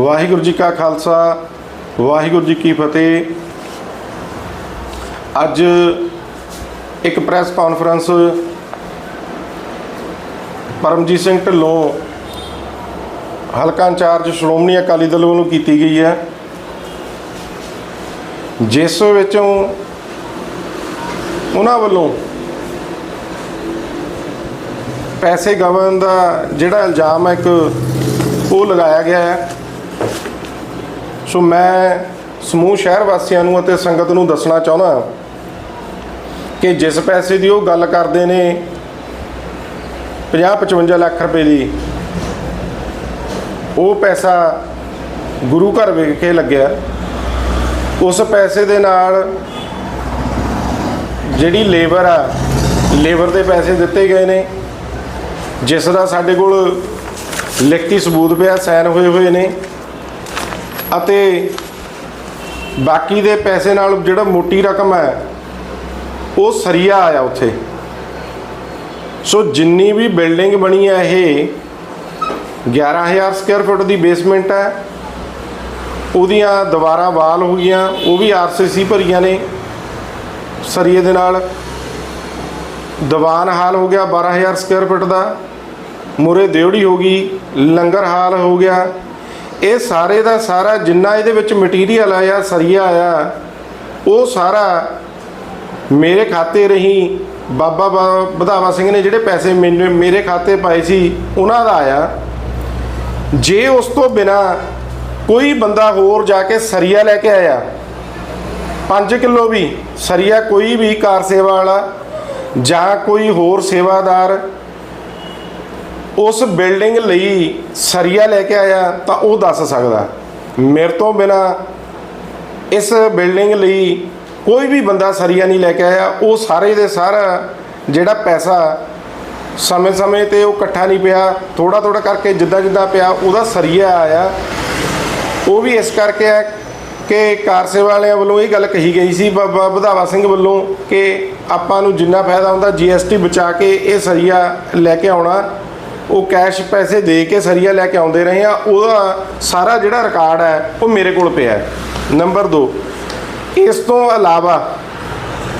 ਵਾਹਿਗੁਰੂ ਜੀ ਕਾ ਖਾਲਸਾ, ਵਾਹਿਗੁਰੂ ਜੀ ਕੀ ਫਤਿਹ। ਅੱਜ ਇੱਕ ਪ੍ਰੈਸ ਕਾਨਫਰੰਸ ਪਰਮਜੀਤ ਸਿੰਘ ਢਿੱਲੋਂ ਹਲਕਾ ਇੰਚਾਰਜ ਸ਼੍ਰੋਮਣੀ ਅਕਾਲੀ ਦਲ ਵੱਲੋਂ ਕੀਤੀ ਗਈ ਹੈ। ਜਿਸ ਵਿੱਚੋਂ ਉਹਨਾਂ ਵੱਲੋਂ ਪੈਸੇ ਗਵਨ ਦਾ ਜਿਹੜਾ ਇਲਜ਼ਾਮ ਹੈ, ਇੱਕ ਉਹ ਲਗਾਇਆ ਗਿਆ ਹੈ। ਸੋ ਮੈਂ ਸਮੂਹ ਸ਼ਹਿਰ ਵਾਸੀਆਂ ਨੂੰ ਅਤੇ ਸੰਗਤ ਨੂੰ ਦੱਸਣਾ ਚਾਹੁੰਦਾ ਕਿ ਜਿਸ ਪੈਸੇ ਦੀ ਉਹ ਗੱਲ ਕਰਦੇ ਨੇ 50 55 ਲੱਖ ਰੁਪਏ ਦੀ, ਉਹ ਪੈਸਾ ਗੁਰੂ ਘਰ ਵਿਖੇ ਲੱਗਿਆ। ਉਸ ਪੈਸੇ ਦੇ ਨਾਲ ਜਿਹੜੀ ਲੇਬਰ ਆ, ਲੇਬਰ ਦੇ ਪੈਸੇ ਦਿੱਤੇ ਗਏ ਨੇ, ਜਿਸ ਦਾ ਸਾਡੇ ਕੋਲ ਲਿਖਤੀ ਸਬੂਤ ਪਿਆ, ਸਾਈਨ ਹੋਏ ਹੋਏ ਨੇ। ਅਤੇ ਬਾਕੀ ਦੇ ਪੈਸੇ ਨਾਲ ਜਿਹੜਾ ਮੋਟੀ ਰਕਮ ਹੈ, ਉਹ ਸਰੀਆ ਆਇਆ ਉੱਥੇ। ਸੋ ਜਿੰਨੀ ਵੀ ਬਿਲਡਿੰਗ ਬਣੀ ਹੈ, ਇਹ 11000 ਸਕੁਅਰ ਫੁੱਟ ਦੀ ਬੇਸਮੈਂਟ ਹੈ। ਉਹਦੀਆਂ ਦੀਵਾਰਾਂ ਵਾਲ ਹੋ ਗਈਆਂ, ਉਹ ਵੀ ਆਰਸੀਸੀ ਭਰੀਆਂ ਨੇ। ਸਰੀਏ ਦੇ ਨਾਲ ਦੀਵਾਨ ਹਾਲ ਹੋ ਗਿਆ 12000 ਸਕੁਅਰ ਫੁੱਟ ਦਾ। ਮੁਰੇ ਦਿਉੜੀ ਹੋ ਗਈ, ਲੰਗਰ ਹਾਲ ਹੋ ਗਿਆ। ਇਹ ਸਾਰੇ ਦਾ ਸਾਰਾ ਜਿੰਨਾ ਇਹਦੇ ਵਿੱਚ ਮਟੀਰੀਅਲ ਆਇਆ, ਸਰੀਆ ਆਇਆ, ਉਹ ਸਾਰਾ ਮੇਰੇ ਖਾਤੇ ਰਹੀ, ਬਾਬਾ ਬਾ- ਵਧਾਵਾ ਸਿੰਘ ਨੇ ਜਿਹੜੇ ਪੈਸੇ ਮੈਨੂੰ, ਮੇਰੇ ਖਾਤੇ ਪਾਏ ਸੀ, ਉਹਨਾਂ ਦਾ ਆਇਆ। ਜੇ ਉਸ ਤੋਂ ਬਿਨਾ ਕੋਈ ਬੰਦਾ ਹੋਰ ਜਾ ਕੇ ਸਰੀਆ ਲੈ ਕੇ ਆਇਆ 5 ਕਿਲੋ ਵੀ, ਸਰੀਆ ਕੋਈ ਵੀ ਕਾਰ ਸੇਵਾ ਵਾਲਾ ਜਾਂ ਕੋਈ ਹੋਰ ਸੇਵਾਦਾਰ ਉਸ ਬਿਲਡਿੰਗ ਲਈ ਸਰੀਆ ਲੈ ਕੇ ਆਇਆ ਤਾਂ ਉਹ ਦੱਸ ਸਕਦਾ। ਮੇਰੇ ਤੋਂ ਬਿਨਾ ਇਸ ਬਿਲਡਿੰਗ ਲਈ ਕੋਈ ਵੀ ਬੰਦਾ ਸਰੀਆ ਨਹੀਂ ਲੈ ਕੇ ਆਇਆ। ਉਹ ਸਾਰੇ ਦੇ ਸਾਰਾ ਜਿਹੜਾ ਪੈਸਾ ਸਮੇਂ-ਸਮੇਂ ਤੇ ਉਹ ਇਕੱਠਾ ਨਹੀਂ ਪਿਆ। ਥੋੜਾ ਥੋੜਾ ਕਰਕੇ ਜਿੱਦਾਂ ਜਿੱਦਾਂ ਪਿਆ, ਉਹਦਾ ਸਰੀਆ ਆਇਆ। ਉਹ ਵੀ ਇਸ ਕਰਕੇ ਹੈ ਕਿ ਕਾਰ ਸੇਵਾ ਵਾਲਿਆਂ ਵੱਲੋਂ ਇਹ ਗੱਲ ਕਹੀ ਗਈ ਸੀ ਬਾਬਾ ਵਧਾਵਾ ਸਿੰਘ ਵੱਲੋਂ ਕਿ ਆਪਾਂ ਨੂੰ ਜਿੰਨਾ ਫਾਇਦਾ ਹੁੰਦਾ ਜੀਐਸਟੀ ਬਚਾ ਕੇ ਇਹ ਸਰੀਆ ਲੈ ਕੇ ਆਉਣਾ। ਉਹ ਕੈਸ਼ ਪੈਸੇ ਦੇ ਕੇ ਸਰੀਆ ਲੈ ਕੇ ਆਉਂਦੇ ਰਹੇ ਆ, ਉਹਦਾ ਸਾਰਾ ਜਿਹੜਾ ਰਿਕਾਰਡ ਹੈ, ਉਹ ਮੇਰੇ ਕੋਲ ਪਿਆ ਹੈ। ਨੰਬਰ 2 ਇਸ ਤੋਂ ਇਲਾਵਾ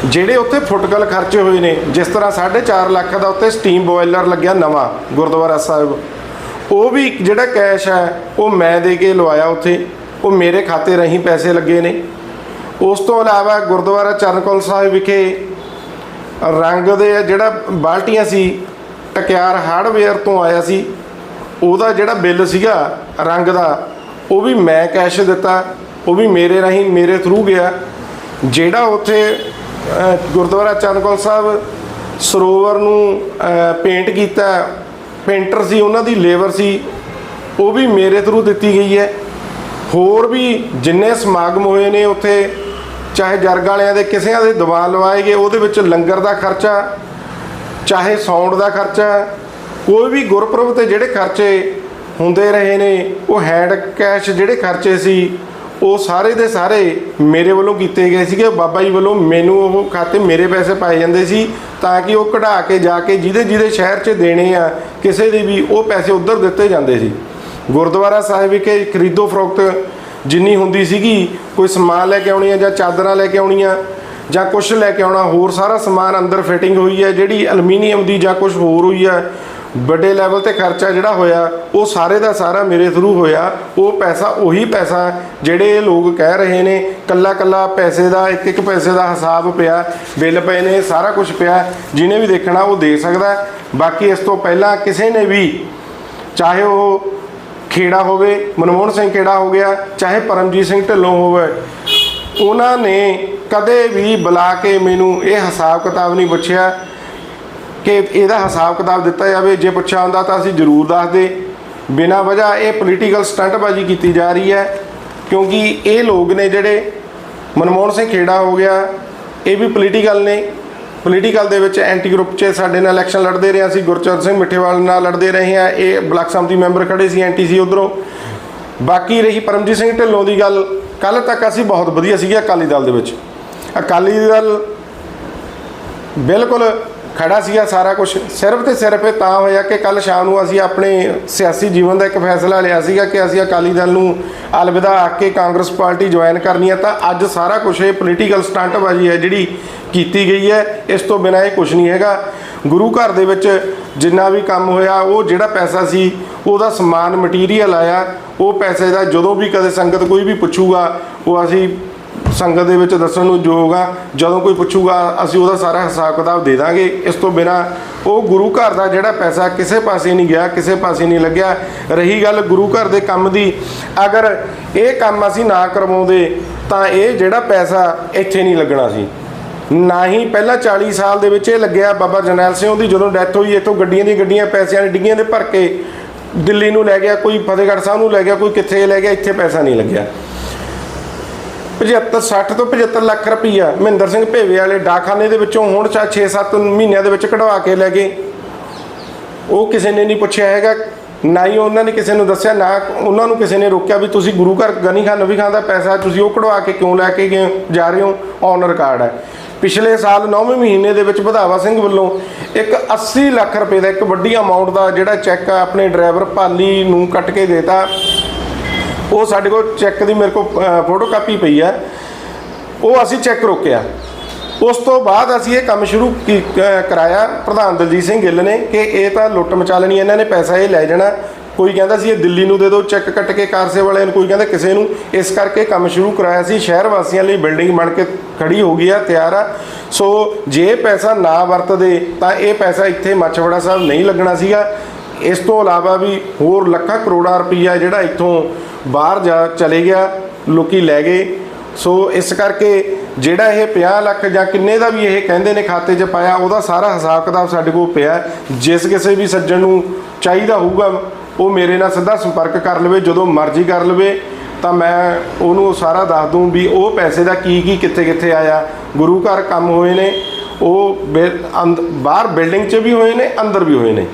ਜਿਹੜੇ ਉੱਥੇ ਫੁੱਟਕਲ ਖਰਚੇ ਹੋਏ ਨੇ, ਜਿਸ ਤਰ੍ਹਾਂ 4.5 ਲੱਖ ਦਾ ਉੱਤੇ ਸਟੀਮ ਬੋਇਲਰ ਲੱਗਿਆ ਨਵਾਂ, ਗੁਰਦੁਆਰਾ ਸਾਹਿਬ, ਉਹ ਵੀ ਜਿਹੜਾ ਕੈਸ਼ ਹੈ, ਉਹ ਮੈਂ ਦੇ ਕੇ ਲਵਾਇਆ ਉੱਥੇ, ਉਹ ਮੇਰੇ ਖਾਤੇ ਰਾਹੀਂ ਪੈਸੇ ਲੱਗੇ ਨੇ। ਉਸ ਤੋਂ ਇਲਾਵਾ ਗੁਰਦੁਆਰਾ ਚਰਨਕੋਲ ਸਾਹਿਬ ਵਿਖੇ ਰੰਗ ਦੇ ਜਿਹੜਾ ਬਾਲਟੀਆਂ ਸੀ ਟਕਿਆਰ ਹਾਰਡਵੇਅਰ ਤੋਂ ਆਇਆ ਸੀ। ਉਹਦਾ ਜਿਹੜਾ ਬਿੱਲ ਸੀਗਾ ਰੰਗ ਦਾ ਉਹ ਵੀ ਮੈਂ ਕੈਸ਼ ਦਿੱਤਾ ਉਹ ਵੀ ਮੇਰੇ ਰਾਹੀਂ ਮੇਰੇ ਥਰੂ ਗਿਆ। ਜਿਹੜਾ ਉੱਥੇ ਅ, ਗੁਰਦੁਆਰਾ ਚੰਦਕੌਲ ਸਾਹਿਬ ਸਰੋਵਰ ਨੂੰ ਪੇਂਟ ਕੀਤਾ ਪੇਂਟਰ ਸੀ ਉਹਨਾਂ ਦੀ ਲੇਬਰ ਸੀ ਉਹ ਵੀ ਮੇਰੇ ਥਰੂ ਦਿੱਤੀ ਗਈ ਹੈ। ਹੋਰ ਵੀ ਜਿੰਨੇ ਸਮਾਗਮ ਹੋਏ ਨੇ ਉੱਥੇ ਚਾਹੇ ਜਰਗ ਵਾਲਿਆਂ ਦੇ ਕਿਸਿਆਂ ਦੇ ਦੀਵਾਨ ਲਵਾਏ ਗਏ ਉਹਦੇ ਵਿੱਚ ਲੰਗਰ ਦਾ ਖਰਚਾ ਚਾਹੇ ਸਾਊਂਡ ਦਾ ਖਰਚਾ ਕੋਈ ਵੀ ਗੁਰਪੁਰਬ ਤੇ ਜਿਹੜੇ ਖਰਚੇ ਹੁੰਦੇ ਰਹੇ ਨੇ, ਉਹ ਹੈਂਡ ਕੈਸ਼ ਜਿਹੜੇ ਖਰਚੇ ਸੀ, ਉਹ ਸਾਰੇ ਦੇ ਸਾਰੇ ਮੇਰੇ ਵੱਲੋਂ ਕੀਤੇ ਗਏ ਸੀਗੇ। ਬਾਬਾ ਜੀ ਵੱਲੋਂ ਮੈਨੂੰ ਉਹ ਖਾਤੇ ਮੇਰੇ ਪੈਸੇ ਪਾਏ ਜਾਂਦੇ ਸੀ, ਤਾਂ ਕਿ ਉਹ ਕਢਾ ਕੇ ਜਾ ਕੇ ਜਿਹਦੇ ਜਿਹਦੇ ਸ਼ਹਿਰ 'ਚ ਦੇਣੇ ਆ, ਕਿਸੇ ਦੇ ਵੀ ਉਹ ਪੈਸੇ ਉੱਧਰ ਦਿੱਤੇ ਜਾਂਦੇ ਸੀ। ਗੁਰਦੁਆਰਾ ਸਾਹਿਬ ਵਿਖੇ ਖਰੀਦੋ ਫਰੋਖਤ ਜਿੰਨੀ ਹੁੰਦੀ ਸੀਗੀ, ਕੋਈ ਸਮਾਨ ਲੈ ਕੇ ਆਉਣੀ ਆ ਜਾਂ ਚਾਦਰਾਂ ਲੈ ਕੇ ਆਉਣੀਆਂ ਜਾਂ ਕੁਝ ਲੈ ਕੇ ਆਉਣਾ, ਹੋਰ ਸਾਰਾ ਸਮਾਨ ਅੰਦਰ ਫਿਟਿੰਗ ਹੋਈ ਹੈ, ਜਿਹੜੀ ਐਲੂਮੀਨੀਅਮ ਦੀ ਜਾਂ ਕੁਝ ਹੋਰ ਹੋਈ ਹੈ, ਵੱਡੇ ਲੈਵਲ ਤੇ ਖਰਚਾ ਜਿਹੜਾ ਹੋਇਆ, ਉਹ ਸਾਰੇ ਦਾ ਸਾਰਾ ਮੇਰੇ ਥਰੂ ਹੋਇਆ, ਉਹ ਪੈਸਾ, ਉਹੀ ਪੈਸਾ ਜਿਹੜੇ ਇਹ ਲੋਕ ਕਹਿ ਰਹੇ ਨੇ, ਕੱਲਾ ਕੱਲਾ ਪੈਸੇ ਦਾ, ਇੱਕ ਇੱਕ ਪੈਸੇ ਦਾ ਹਿਸਾਬ ਪਿਆ, ਬਿੱਲ ਪਏ ਨੇ, ਸਾਰਾ ਕੁਝ ਪਿਆ, ਜਿਹਨੇ ਵੀ ਦੇਖਣਾ ਉਹ ਦੇ ਸਕਦਾ ਬਾਕੀ ਇਸ ਤੋਂ ਪਹਿਲਾਂ ਕਿਸੇ ਨੇ ਵੀ, ਚਾਹੇ ਉਹ ਖੇੜਾ ਹੋਵੇ, ਮਨਮੋਹਨ ਸਿੰਘ ਖੇੜਾ ਹੋ ਗਿਆ, ਚਾਹੇ ਪਰਮਜੀਤ ਸਿੰਘ ਢਿੱਲੋਂ ਹੋਵੇ, ਉਹਨਾਂ ਨੇ ਕਦੇ ਵੀ ਬੁਲਾ ਕੇ ਮੈਨੂੰ ਇਹ ਹਿਸਾਬ ਕਿਤਾਬ ਨਹੀਂ ਪੁੱਛਿਆ ਕਿ ਇਹਦਾ ਹਿਸਾਬ ਕਿਤਾਬ ਦਿੱਤਾ ਜਾਵੇ। ਜੇ ਪੁੱਛਿਆ ਹੁੰਦਾ ਤਾਂ ਅਸੀਂ ਜ਼ਰੂਰ ਦੱਸਦੇ ਬਿਨਾਂ ਵਜ੍ਹਾ ਇਹ ਪੋਲੀਟੀਕਲ ਸਟੰਟਬਾਜ਼ੀ ਕੀਤੀ ਜਾ ਰਹੀ ਹੈ, ਕਿਉਂਕਿ ਇਹ ਲੋਕ ਨੇ ਜਿਹੜੇ ਮਨਮੋਹਨ ਸਿੰਘ ਖੇੜਾ ਹੋ ਗਿਆ, ਇਹ ਵੀ ਪੋਲੀਟੀਕਲ ਨੇ। ਪੋਲੀਟੀਕਲ ਦੇ ਵਿੱਚ ਐਂਟੀ ਗਰੁੱਪ 'ਚ ਸਾਡੇ ਨਾਲ ਇਲੈਕਸ਼ਨ ਲੜਦੇ ਰਹੇ ਅਸੀਂ, ਗੁਰਚਰਨ ਸਿੰਘ ਮਿੱਠੇਵਾਲ ਨਾਲ ਲੜਦੇ ਰਹੇ ਆ ਇਹ ਬਲਾਕ ਸੰਮਤੀ ਮੈਂਬਰ ਖੜੇ ਸੀ, ਐਂਟੀ ਸੀ ਉਧਰੋਂ। ਬਾਕੀ ਰਹੀ ਪਰਮਜੀਤ ਸਿੰਘ ਢਿੱਲੋਂ ਦੀ ਗੱਲ ਕੱਲ ਤੱਕ ਅਸੀਂ ਬਹੁਤ ਵਧੀਆ ਸੀਗੇ ਅਕਾਲੀ ਦਲ ਦੇ ਵਿੱਚ। ਅਕਾਲੀ ਦਲ ਬਿਲਕੁਲ ਖੜਾ ਸੀਗਾ ਸਾਰਾ ਕੁਝ ਸਿਰਫ ਤੇ ਸਿਰਫ ਇਹ ਤਾਂ ਹੋਇਆ ਕਿ ਕੱਲ ਸ਼ਾਮ ਨੂੰ ਅਸੀਂ ਆਪਣੇ ਸਿਆਸੀ ਜੀਵਨ ਦਾ ਇੱਕ ਫੈਸਲਾ ਲਿਆ ਸੀਗਾ ਕਿ ਅਸੀਂ ਅਕਾਲੀ ਦਲ ਨੂੰ ਅਲਵਿਦਾ ਆਖ ਕੇ ਕਾਂਗਰਸ ਪਾਰਟੀ ਜੁਆਇਨ ਕਰਨੀ ਹੈ। ਤਾਂ ਅੱਜ ਸਾਰਾ ਕੁਝ ਇਹ ਪੋਲੀਟੀਕਲ ਸਟੰਟਬਾਜ਼ੀ ਹੈ ਜਿਹੜੀ ਕੀਤੀ ਗਈ ਹੈ। ਇਸ ਤੋਂ ਬਿਨਾਂ ਇਹ ਕੁਝ ਨਹੀਂ ਹੈਗਾ। ਗੁਰੂ ਘਰ ਦੇ ਵਿੱਚ ਜਿੰਨਾ ਵੀ ਕੰਮ ਹੋਇਆ, ਉਹ ਜਿਹੜਾ ਪੈਸਾ ਸੀ, ਉਹਦਾ ਸਮਾਨ ਮਟੀਰੀਅਲ ਆਇਆ। ਉਹ ਪੈਸੇ ਦਾ ਜਦੋਂ ਵੀ ਕਦੇ ਸੰਗਤ ਕੋਈ ਵੀ ਪੁੱਛੂਗਾ, ਉਹ ਅਸੀਂ ਸੰਗਤ ਦੇ ਵਿੱਚ ਦੱਸਣ ਨੂੰ ਯੋਗ ਆ। ਜਦੋਂ ਕੋਈ ਪੁੱਛੂਗਾ, ਅਸੀਂ ਉਹਦਾ ਸਾਰਾ ਹਿਸਾਬ ਕਿਤਾਬ ਦੇ ਦਾਂਗੇ। ਇਸ ਤੋਂ ਬਿਨਾ ਉਹ ਗੁਰੂ ਘਰ ਦਾ ਜਿਹੜਾ ਪੈਸਾ ਕਿਸੇ ਪਾਸੇ ਨਹੀਂ ਗਿਆ, ਕਿਸੇ ਪਾਸੇ ਨਹੀਂ ਲੱਗਿਆ। ਰਹੀ ਗੱਲ ਗੁਰੂ ਘਰ ਦੇ ਕੰਮ ਦੀ। ਅਗਰ ਇਹ ਕੰਮ ਅਸੀਂ ਨਾ ਕਰਵਾਉਂਦੇ, ਤਾਂ ਇਹ ਜਿਹੜਾ ਪੈਸਾ ਇੱਥੇ ਨਹੀਂ ਲੱਗਣਾ ਸੀ। ਨਾ ਹੀ ਪਹਿਲਾਂ 40 ਸਾਲ ਦੇ ਵਿੱਚ ਇਹ ਲੱਗਿਆ ਬਾਬਾ ਜਰਨੈਲ ਸਿੰਘ ਦੀ, ਜਦੋਂ ਡੈਥ ਹੋਈ, ਇੱਥੋਂ ਗੱਡੀਆਂ ਦੀਆਂ ਗੱਡੀਆਂ ਪੈਸਿਆਂ ਦੀ ਡਿੱਗੀਆਂ ਦੇ ਭਰ ਕੇ ਦਿੱਲੀ ਨੂੰ ਲੈ ਗਿਆ, ਕੋਈ ਫਤਿਹਗੜ੍ਹ ਸਾਹਿਬ ਨੂੰ ਲੈ ਗਿਆ, ਕੋਈ ਕਿੱਥੇ ਲੈ ਗਿਆ, ਇੱਥੇ ਪੈਸਾ ਨਹੀਂ ਲੱਗਿਆ। 75 60 ਤੋਂ 75 ਲੱਖ ਰੁਪਈਆ ਮਹਿੰਦਰ ਸਿੰਘ ਭੇਵੇ ਵਾਲੇ ਡਾਕਖਾਨੇ ਦੇ ਵਿੱਚੋਂ ਹੁਣ ਚਾ 6-7 ਮਹੀਨਿਆਂ ਦੇ ਵਿੱਚ ਕਢਵਾ ਕੇ ਲੈ ਗਏ। ਉਹ ਕਿਸੇ ਨੇ ਨਹੀਂ ਪੁੱਛਿਆ ਹੈਗਾ, ਨਾ ਹੀ ਉਹਨਾਂ ਨੇ ਕਿਸੇ ਨੂੰ ਦੱਸਿਆ, ਨਾ ਉਹਨਾਂ ਨੂੰ ਕਿਸੇ ਨੇ ਰੋਕਿਆ ਵੀ ਤੁਸੀਂ ਗੁਰੂ ਘਰ ਗਨੀ ਖਾਨ, ਨਵੀ ਖਾਨ ਦਾ ਪੈਸਾ ਤੁਸੀਂ ਉਹ ਕਢਵਾ ਕੇ ਕਿਉਂ ਲੈ ਕੇ ਗਏ ਜਾ ਰਹੇ ਹੋ? ਔਨ ਰਿਕਾਰਡ ਹੈ। ਪਿਛਲੇ ਸਾਲ 9ਵੇਂ ਮਹੀਨੇ ਦੇ ਵਿੱਚ ਵਧਾਵਾ ਸਿੰਘ ਵੱਲੋਂ ਇੱਕ 80 ਲੱਖ ਰੁਪਏ ਦਾ ਇੱਕ ਵੱਡੀ ਅਮਾਉਂਟ ਦਾ ਜਿਹੜਾ ਚੈੱਕ ਆਪਣੇ ਡਰਾਈਵਰ ਭਾਲੀ ਨੂੰ ਕੱਟ ਕੇ ਦੇਤਾ। ਉਹ ਸਾਡੇ ਕੋਲ ਚੈੱਕ ਦੀ ਮੇਰੇ ਕੋਲ ਫੋਟੋ ਕਾਪੀ ਪਈ ਆ। ਉਹ ਅਸੀਂ ਚੈੱਕ ਰੋਕਿਆ। ਉਸ ਤੋਂ ਬਾਅਦ ਅਸੀਂ ਇਹ ਕੰਮ ਸ਼ੁਰੂ ਕੀ- ਕ- ਕਰਾਇਆ ਪ੍ਰਧਾਨ ਦਲਜੀਤ ਸਿੰਘ ਗਿੱਲ ਨੇ ਕਿ ਇਹ ਤਾਂ ਲੁੱਟ ਮਚਾਲਣੀ ਇਹਨਾਂ ਨੇ ਪੈਸਾ ਇਹ ਲੈ ਜਾਣਾ। ਕੋਈ ਕਹਿੰਦਾ ਸੀ ਇਹ ਦਿੱਲੀ ਨੂੰ ਦੇ ਦਿਓ ਚੈੱਕ ਕੱਟ ਕੇ ਕਾਰਸੇ ਵਾਲਿਆਂ ਨੂੰ, ਕੋਈ ਕਹਿੰਦਾ ਕਿਸੇ ਨੂੰ। ਇਸ ਕਰਕੇ ਕੰਮ ਸ਼ੁਰੂ ਕਰਾਇਆ ਸੀ। ਸ਼ਹਿਰ ਵਾਸੀਆਂ ਲਈ ਬਿਲਡਿੰਗ ਬਣ ਕੇ ਖੜੀ ਹੋ ਗਈ ਆ, ਤਿਆਰ ਆ। ਸੋ ਜੇ ਪੈਸਾ ਨਾ ਵਰਤਦੇ, ਤਾਂ ਇਹ ਪੈਸਾ ਇੱਥੇ ਮੱਛਵੜਾ ਸਾਹਿਬ ਨਹੀਂ ਲੱਗਣਾ ਸੀਗਾ। ਇਸ ਤੋਂ ਇਲਾਵਾ ਵੀ ਹੋਰ ਲੱਖਾਂ ਕਰੋੜਾਂ ਰੁਪਈਆ ਜਿਹੜਾ ਇੱਥੋਂ ਬਾਹਰ ਜਾ ਚਲੇ ਗਿਆ, ਲੋਕੀ ਲੈ ਗਏ। ਸੋ ਇਸ ਕਰਕੇ ਜਿਹੜਾ ਇਹ 50 ਲੱਖ ਜਾਂ ਕਿੰਨੇ ਦਾ ਵੀ ਇਹ ਕਹਿੰਦੇ ਨੇ ਖਾਤੇ 'ਚ ਪਾਇਆ, ਉਹਦਾ ਸਾਰਾ ਹਿਸਾਬ ਕਿਤਾਬ ਸਾਡੇ ਕੋਲ ਪਿਆ ਜਿਸ ਕਿਸੇ ਵੀ ਸੱਜਣ ਨੂੰ ਚਾਹੀਦਾ ਹੋਊਗਾ, ਉਹ ਮੇਰੇ ਨਾਲ ਸਿੱਧਾ ਸੰਪਰਕ ਕਰ ਲਵੇ, ਜਦੋਂ ਮਰਜ਼ੀ ਕਰ ਲਵੇ। ਤਾਂ ਮੈਂ ਉਹਨੂੰ ਸਾਰਾ ਦੱਸ ਦੂੰ ਵੀ ਉਹ ਪੈਸੇ ਦਾ ਕੀ ਕੀ ਕਿੱਥੇ ਕਿੱਥੇ ਆਇਆ। ਗੁਰੂ ਘਰ ਕੰਮ ਹੋਏ ਨੇ। ਉਹ ਬਿ- ਅੰਦ- ਬਾਹਰ ਬਿਲਡਿੰਗ 'ਚ ਵੀ ਹੋਏ ਨੇ, ਅੰਦਰ ਵੀ ਹੋਏ ਨੇ।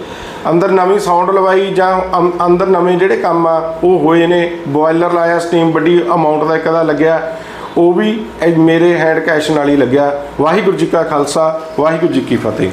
ਅੰਦਰ ਨਵੀਂ ਸਾਊਂਡ ਲਵਾਈ ਜਾਂ ਅੰ- ਅੰਦਰ ਨਵੇਂ ਜਿਹੜੇ ਕੰਮ ਆ, ਉਹ ਹੋਏ ਨੇ। ਬੋਇਲਰ ਲਾਇਆ ਸਟੀਮ ਵੱਡੀ ਅਮਾਉਂਟ ਦਾ ਇੱਕ ਦਾ ਲੱਗਿਆ। ਉਹ ਵੀ ਮੇਰੇ ਹੈਂਡ ਕੈਸ਼ ਨਾਲ ਹੀ ਲੱਗਿਆ। ਵਾਹਿਗੁਰੂ ਜੀ ਕਾ ਖਾਲਸਾ, ਵਾਹਿਗੁਰੂ ਜੀ ਕੀ ਫਤਿਹ।